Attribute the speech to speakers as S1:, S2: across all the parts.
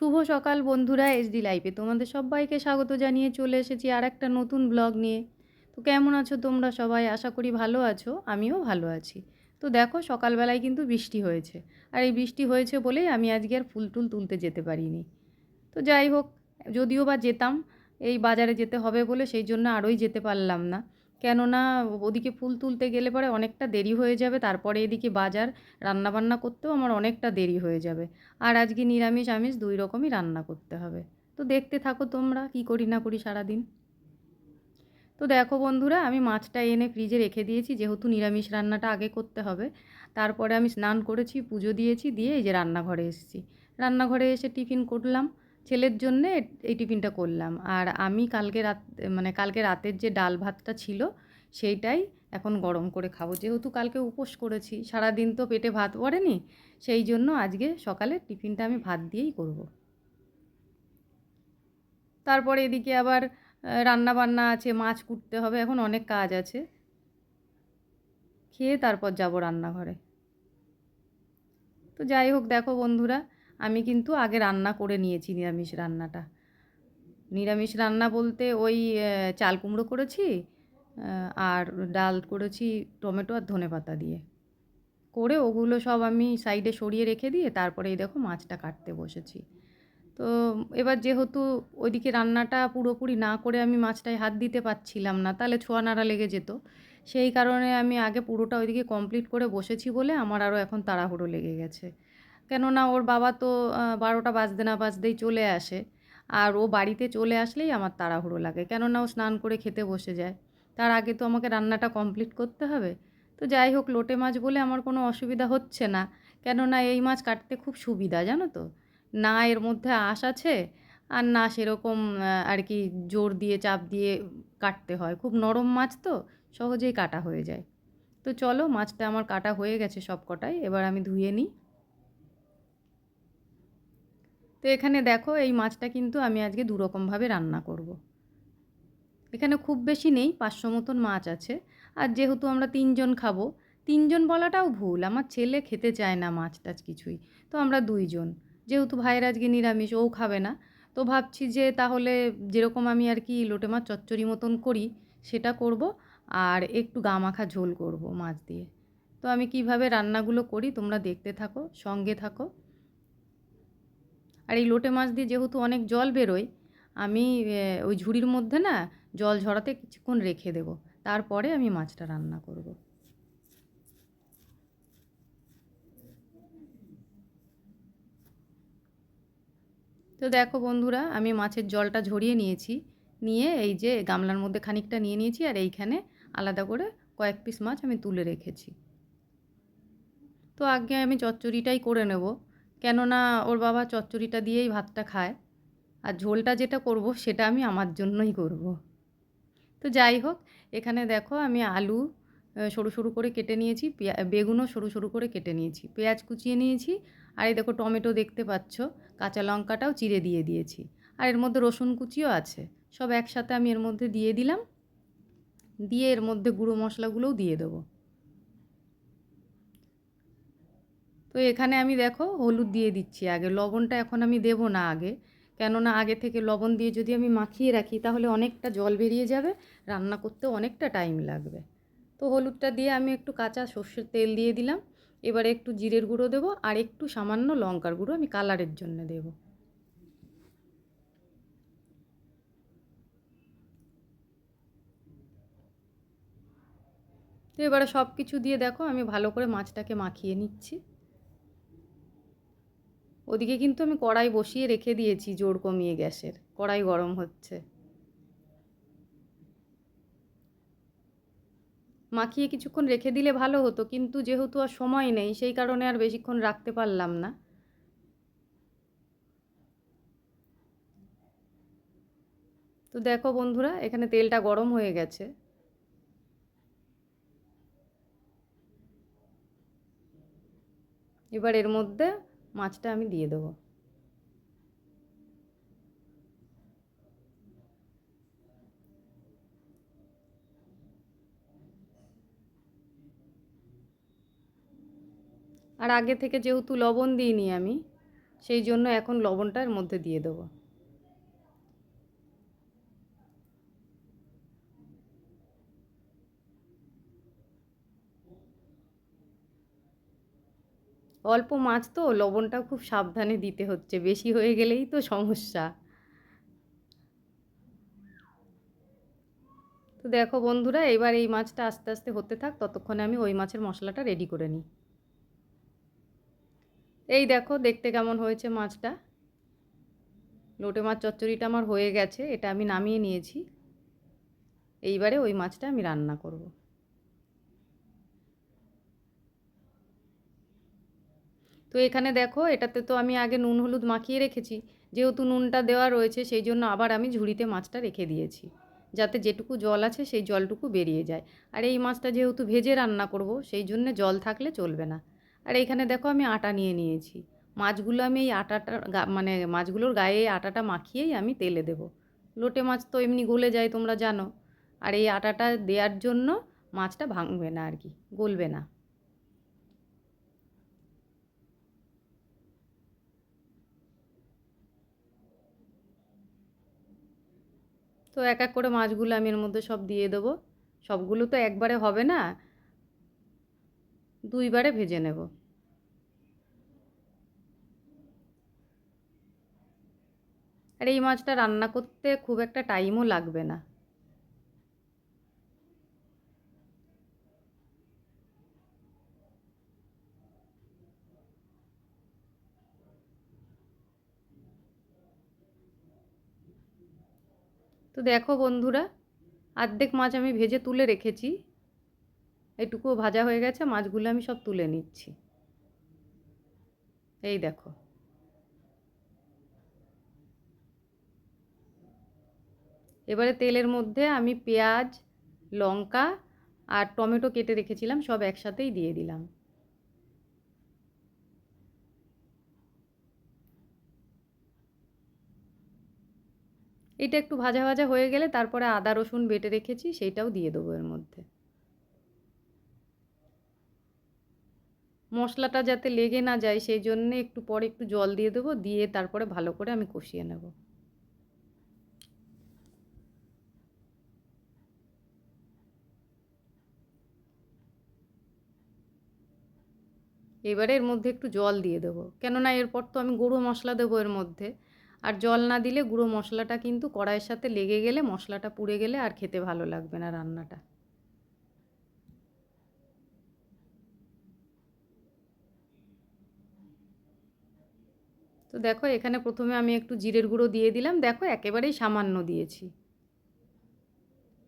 S1: শুভ সকাল বন্ধুরা এসডি লাইফে তোমাদের সবাইকে স্বাগত জানিয়ে চলে এসেছি আর একটা নতুন ব্লগ নিয়ে। তো কেমন আছো তোমরা সবাই? আশা করি ভালো আছো, আমিও ভালো আছি। তো দেখো, সকালবেলায় কিন্তু বৃষ্টি হয়েছে। আর এই বৃষ্টি হয়েছে বলেই আমি আজকে আর ফুল টুল তুলতে যেতে পারিনি। তো যাই হোক, যদিও বা যেতাম, এই বাজারে যেতে হবে বলে সেই জন্য আরোই যেতে পারলাম না। কেননা ওদিকে ফুল তুলতে গেলে পরে অনেকটা দেরি হয়ে যাবে, তারপরে এদিকে বাজার, রান্নাবান্না করতেও আমার অনেকটা দেরি হয়ে যাবে। আর আজকে নিরামিষ আমিষ দুই রকমই রান্না করতে হবে। তো দেখতে থাকো তোমরা কি করি না করি সারাদিন। তো দেখো বন্ধুরা, আমি মাছটা এনে ফ্রিজে রেখে দিয়েছি, যেহেতু নিরামিষ রান্নাটা আগে করতে হবে। তারপরে আমি স্নান করেছি, পুজো দিয়েছি, দিয়ে এই যে রান্নাঘরে এসেছি। রান্নাঘরে এসে টিফিন করলাম। ছেলের জন্যে এই টিফিনটা করলাম। আর আমি কালকে রাত মানে কালকে রাতের যে ডাল ভাতটা ছিল, সেইটাই এখন গরম করে খাব। যেহেতু কালকে উপোস করেছি, সারাদিন তো পেটে ভাত পড়েনি, সেই জন্য আজকে সকালে টিফিনটা আমি ভাত দিয়েই করব। তারপরে এদিকে আবার রান্না বান্না আছে, মাছ কুটতে হবে, এখন অনেক কাজ আছে। খেয়ে তারপর যাব রান্নাঘরে। তো যাই হোক, দেখো বন্ধুরা আমি কিন্তু আগে রান্না করে নিয়েছি নিরামিষ রান্নাটা। নিরামিষ রান্না বলতে ওই চাল কুমড়ো করেছি আর ডাল করেছি টমেটো আর ধনে পাতা দিয়ে। করে ওগুলো সব আমি সাইডে সরিয়ে রেখে দিয়ে তারপরে এই দেখো মাছটা কাটতে বসেছি। তো এবার যেহেতু ওইদিকে রান্নাটা পুরোপুরি না করে আমি মাছটায় হাত দিতে পারছিলাম না, তাহলে ছোঁয়া নাড়া লেগে যেত। সেই কারণে আমি আগে পুরোটা ওইদিকে কমপ্লিট করে বসেছি বলে আমার আরও এখন তাড়াহুড়ো লেগে গেছে। কেননা ওর বাবা তো বারোটা বাজতে না বাজতেই চলে আসে। আর ও বাড়িতে চলে আসলেই আমার তাড়াহুড়ো লাগে। কেননা ও স্নান করে খেতে বসে যায়। তার আগে তো আমাকে রান্নাটা কমপ্লিট করতে হবে। তো যাই হোক, লোটে মাছ বলে আমার কোনো অসুবিধা হচ্ছে না। কেননা এই মাছ কাটতে খুব সুবিধা, জানো তো? না এর মধ্যে আঁশ আছে আর না সেরকম আর কি জোর দিয়ে, চাপ দিয়ে কাটতে হয়। খুব নরম মাছ তো, সহজেই কাটা হয়ে যায়। তো চলো, মাছটা আমার কাটা হয়ে গেছে সব কটাই এবার আমি ধুয়ে নিই। তো এখানে দেখো এই মাছটা কিন্তু আমি আজকে দুরকমভাবে রান্না করব। এখানে খুব বেশি নেই, পাঁচশো মতন মাছ আছে। আর যেহেতু আমরা তিনজন খাব, তিনজন বলাটাও ভুল। আমার ছেলে খেতে চায় না মাছ টাছ কিছুই। তো আমরা দুইজন। যেহেতু ভাইয়ের আজকে নিরামিষ, ও খাবে না। তো ভাবছি যে তাহলে যেরকম আমি আর কি লোটে মাছ চচ্চড়ি মতন করি, সেটা করব। আর একটু গা মাখা ঝোল করব মাছ দিয়ে। তো আমি কীভাবে রান্নাগুলো করি, তোমরা দেখতে থাকো, সঙ্গে থাকো। আর এই লোটে মাছ দিয়ে যেহেতু অনেক জল বেরোয়, আমি ওই ঝুড়ির মধ্যে না জল ঝরাতে কিছুক্ষণ রেখে দেবো। তারপরে আমি মাছটা রান্না করব। তো দেখো বন্ধুরা, আমি মাছের জলটা ঝরিয়ে নিয়েছি। নিয়ে এই যে গামলার মধ্যে খানিকটা নিয়ে নিয়েছি আর এইখানে আলাদা করে কয়েক পিস মাছ আমি তুলে রেখেছি। তো আগে আমি চচ্চড়িটাই করে নেব। কেননা ওর বাবা চচ্চড়িটা দিয়েই ভাতটা খায়। আর ঝোলটা যেটা করব, সেটা আমি আমার জন্যই করব। তো যাই হোক, এখানে দেখো আমি আলু সরু সরু করে কেটে নিয়েছি বেগুনও সরু সরু করে কেটে নিয়েছি। পেঁয়াজ কুচিয়ে নিয়েছি, আর এই দেখো টমেটো দেখতে পাচ্ছ, কাঁচা লঙ্কাটাও চিড়ে দিয়ে দিয়েছি। আর এর মধ্যে রসুন কুচিও আছে, সব একসাথে আমি এর মধ্যে দিয়ে দিলাম। দিয়ে এর মধ্যে গুঁড়ো মশলাগুলোও দিয়ে দেবো। তো এখানে আমি দেখো হলুদ দিয়ে দিচ্ছি আগে। লবণটা এখন আমি দেব না আগে। কেননা আগে থেকে লবণ দিয়ে যদি আমি মাখিয়ে রাখি, তাহলে অনেকটা জল বেরিয়ে যাবে, রান্না করতে অনেকটা টাইম লাগবে। তো হলুদটা দিয়ে আমি একটু কাঁচা সর্ষের তেল দিয়ে দিলাম। এবারে একটু জিরের গুঁড়ো দেবো আর একটু সামান্য লঙ্কার গুঁড়ো আমি কালারের জন্য দেব। তো এবারে সব কিছু দিয়ে দেখো আমি ভালো করে মাছটাকে মাখিয়ে নিচ্ছি। ওদিকে কিন্তু আমি কড়াই বসিয়ে রেখে দিয়েছি, জোর কমিয়ে গ্যাসের। কড়াই গরম হচ্ছে। মাখিয়ে কিছুক্ষণ রেখে দিলে ভালো হতো, কিন্তু যেহেতু আর সময় নেই, সেই কারণে আর বেশিক্ষণ রাখতে পারলাম না। তো দেখো বন্ধুরা, এখানে তেলটা গরম হয়ে গেছে। এবার এর মধ্যে মাছটা আমি দিয়ে দেবো। আর আগে থেকে যেহেতু লবণ দিইনি আমি, সেই জন্য এখন লবণটার মধ্যে দিয়ে দেবো। অল্প মাছ তো লবণটা খুব সাবধানে দিতে হচ্ছে, বেশি হয়ে গেলেই তো সমস্যা। তো দেখো বন্ধুরা, এবার এই মাছটা আস্তে আস্তে হতে থাক, ততক্ষণে আমি ওই মাছের মশলাটা রেডি করে নিই। এই দেখো, দেখতে কেমন হয়েছে মাছটা। লোটে মাছ চচ্চড়িটা আমার হয়ে গেছে, এটা আমি নামিয়ে নিয়েছি। এইবারে ওই মাছটা আমি রান্না করব। তো এখানে দেখো, এটাতে তো আমি আগে নুন হলুদ মাখিয়ে রেখেছি। যেহেতু নুনটা দেওয়া রয়েছে, সেই জন্য আবার আমি ঝুড়িতে মাছটা রেখে দিয়েছি। যাতে যেটুকু জল আছে, সেই জলটুকু বেরিয়ে যায়। আর এই মাছটা যেহেতু ভেজে রান্না করব, সেই জন্যে জল থাকলে চলবে না। আর এইখানে দেখো, আমি আটা নিয়ে নিয়েছি। মাছগুলো আমি এই আটাটা মানে মাছগুলোর গায়ে আটাটা মাখিয়েই আমি তেলে দেব। লোটে মাছ তো এমনি গলে যায়, তোমরা জানো। আর এই আটাটা দেওয়ার জন্য মাছটা ভাঙবে না আর কি, গলবে না। তো এক এক করে মাছগুলো আমি এর মধ্যে সব দিয়ে দেবো। সবগুলো তো একবারে হবে না। দুইবারে ভেজে নেব। আর এই মাছটা রান্না করতে খুব একটা টাইমও লাগবে না। তো দেখো বন্ধুরা আর্ধেক মাছ আমি ভেজে তুলে রেখেছি। এইটুকুও ভাজা হয়ে গেছে, মাছগুলো আমি সব তুলে নিচ্ছি। এই দেখো। এবারে তেলের মধ্যে আমি পেঁয়াজ, লঙ্কা আর টমেটো কেটে রেখেছিলাম, সব একসাথেই দিয়ে দিলাম। এটা একটু ভাজা ভাজা হয়ে গেলে তারপরে আদা, রসুন বেটে রেখেছি, সেইটাও দিয়ে দেবো এর মধ্যে। মশলাটা যাতে লেগে না যায়, সেই জন্যে একটু পরে একটু জল দিয়ে দেবো, দিয়ে তারপরে ভালো করে আমি কষিয়ে নেব। এবারে এর মধ্যে একটু জল দিয়ে দেবো, কেননা এরপর তো আমি গুঁড়ো মশলা দেবো এর মধ্যে। আর জল না দিলে গুঁড়ো মশলাটা কিন্তু কড়াইয়ের সাথে লেগে গেলে মশলাটা পুড়ে গেলে আর খেতে ভালো লাগবে না রান্নাটা। তো দেখো এখানে প্রথমে আমি একটু জিরের গুঁড়ো দিয়ে দিলাম। দেখো একেবারেই সামান্য দিয়েছি।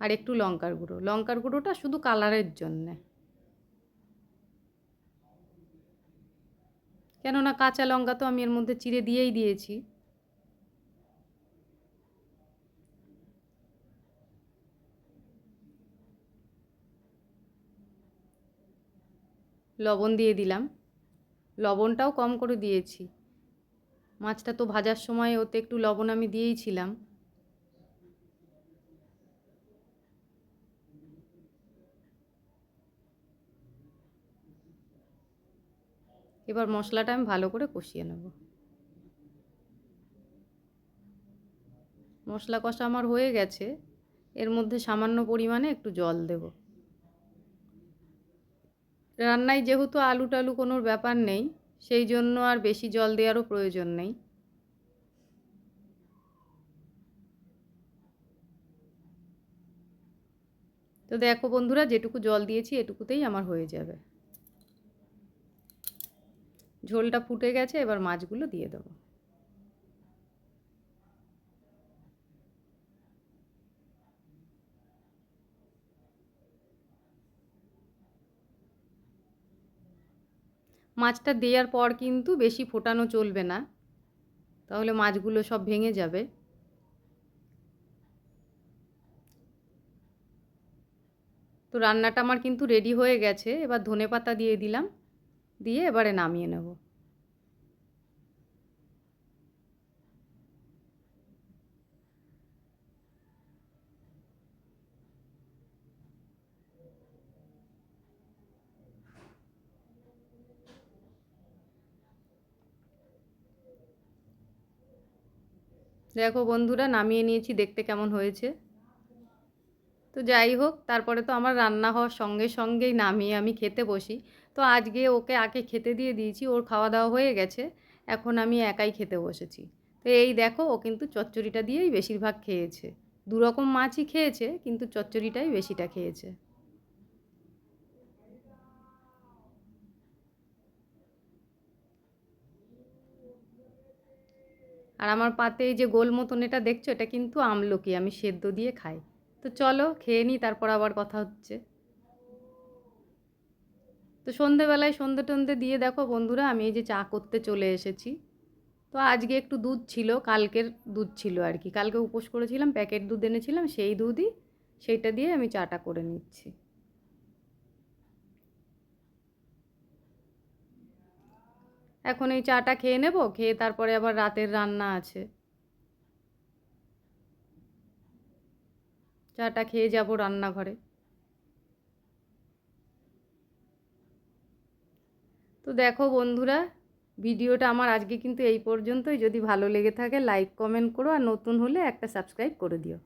S1: আর একটু লঙ্কার গুঁড়ো। লঙ্কার গুঁড়োটা শুধু কালারের জন্যে। কেননা কাঁচা লঙ্কা তো আমি এর মধ্যে চিড়ে দিয়েই দিয়েছি। লবণ দিয়ে দিলাম। লবণটাও কম করে দিয়েছি। মাছটা তো ভাজার সময় ওতে একটু লবণ আমি দিয়েইছিলাম এবার মশলাটা আমি ভালো করে কষিয়ে নেব। মশলা কষা আমার হয়ে গেছে। এর মধ্যে সামান্য পরিমাণে একটু জল দেব। রান্নায় যেহেতু আলু টালু কোনো ব্যাপার নেই, সেই জন্য আর বেশি জল দেওয়ারও প্রয়োজন নেই। তো দেখো বন্ধুরা, যেটুকু জল দিয়েছি এটুকুতেই আমার হয়ে যাবে। ঝোলটা ফুটে গেছে, এবার মাছগুলো দিয়ে দেবো। মাছটা দেওয়ার পর কিন্তু বেশি ফোটানো চলবে না। তাহলে মাছগুলো সব ভেঙে যাবে। তো রান্নাটা আমার কিন্তু রেডি হয়ে গেছে। এবার ধনে পাতা দিয়ে দিলাম। দিয়ে এবারে নামিয়ে নেব। দেখো বন্ধুরা, নামিয়ে নিয়েছি, দেখতে কেমন হয়েছে? তো যাই হোক, তারপরে তো আমার রান্না হওয়ার সঙ্গে সঙ্গেই নামিয়ে আমি খেতে বসি। তো আজকে ওকে আগে খেতে দিয়ে দিয়েছি, ওর খাওয়া দাওয়া হয়ে গেছে, এখন আমি একাই খেতে বসেছি। তো এই দেখো, ও কিন্তু চচ্চড়িটা দিয়েই বেশিরভাগ খেয়েছে। দু রকম মাছই খেয়েছে, কিন্তু চচ্চড়িটাই বেশিটা খেয়েছে। আর আমার পাতে এই যে গোল মতন এটা দেখছ, এটা কিন্তু আমলকি, আমি সেদ্ধ দিয়ে খাই। তো চলো, খেয়ে নিই তারপর আবার কথা হচ্ছে। তো সন্ধেবেলায় সন্ধে টন্ধে দিয়ে দেখো বন্ধুরা, আমি এই যে চা করতে চলে এসেছি। তো আজকে একটু দুধ ছিল, কালকের দুধ ছিল আর কি। কালকে উপোস করেছিলাম, প্যাকেট দুধ এনেছিলাম, সেই দুধই, সেইটা দিয়ে আমি চাটা করে নিচ্ছি। এখন এই চাটা খেয়ে নেব, খেয়ে তারপরে আবার রাতের রান্না আছে। চাটা খেয়ে যাব রান্নাঘরে। তো দেখো বন্ধুরা, ভিডিওটা আমার আজকে কিন্তু এই পর্যন্তই। যদি ভালো লেগে থাকে, লাইক, কমেন্ট করো আর নতুন হলে একটা সাবস্ক্রাইব করে দিও।